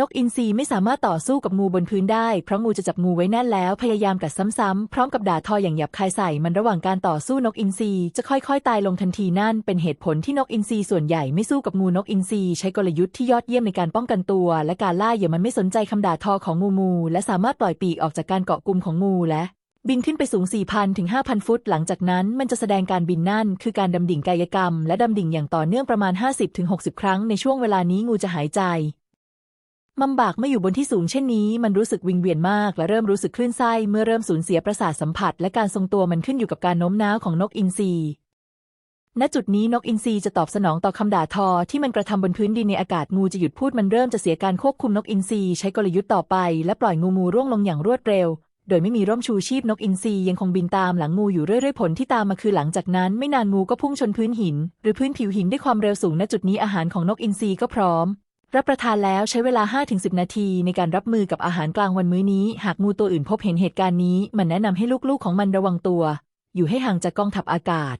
นกอินทรีไม่สามารถต่อสู้กับงูบนพื้นได้ เพราะงูจะจับงูไว้แน่นแล้วพยายามกัดซ้ำๆพร้อมกับด่าทออย่างหยาบคายใส่มันระหว่างการต่อสู้นกอินทรีจะค่อยๆ ตายลงทันทีนั่น เป็นเหตุผลที่นกอินทรีส่วนใหญ่ไม่สู้กับงูนกอินทรีใช้กลยุทธ์ที่ยอดเยี่ยมในการป้องกันตัว และการล่าเหยื่อมันไม่สนใจคำด่าทอของงูมูและสามารถปล่อยปีกออกจากการเกาะกลุ่มของงูและบินขึ้นไปสูง 4,000 ถึง 5,000 ฟุต หลังจากนั้นมันจะแสดงการบินนั่น คือการดำดิ่งกายกรรม และดำดิ่งอย่างต่อเนื่องประมาณ 50-60 ครั้งในช่วงเวลานี้งูจะหายใจ มัมบากไม่อยู่บนที่สูงเช่นนี้มันรู้สึกวิงเวียนมาก และเริ่มรู้สึกคลื่นไส้เมื่อเริ่มสูญเสียประสาทสัมผัส และการทรงตัวมันขึ้นอยู่กับการโน้มน้าวของนกอินทรีณจุดนี้นกอินทรีจะตอบสนองต่อคำด่าทอที่มันกระทำบนพื้นดินในอากาศงูจะหยุดพูดมันเริ่มจะเสียการควบคุมนกอินทรีใช้กลยุทธ์ต่อไป และปล่อยงูมูร่วงลงอย่างรวดเร็ว โดยไม่มีร่มชูชีพนกอินทรียังคงบินตามหลังงูอยู่เรื่อยๆผลที่ตามมาคือหลังจากนั้น ไม่นานงูก็พุ่งชนพื้นหิน หรือพื้นผิวหินด้วยความเร็วสูงณจุดนี้อาหารของนกอินทรีก็พร้อม รับประทานแล้วใช้เวลา 5-10 นาทีในการรับมือกับอาหารกลางวันมื้อนี้ หากงูตัวอื่นพบเห็นเหตุการณ์นี้ มันแนะนำให้ลูกๆของมันระวังตัว อยู่ให้ห่างจากกองทัพอากาศ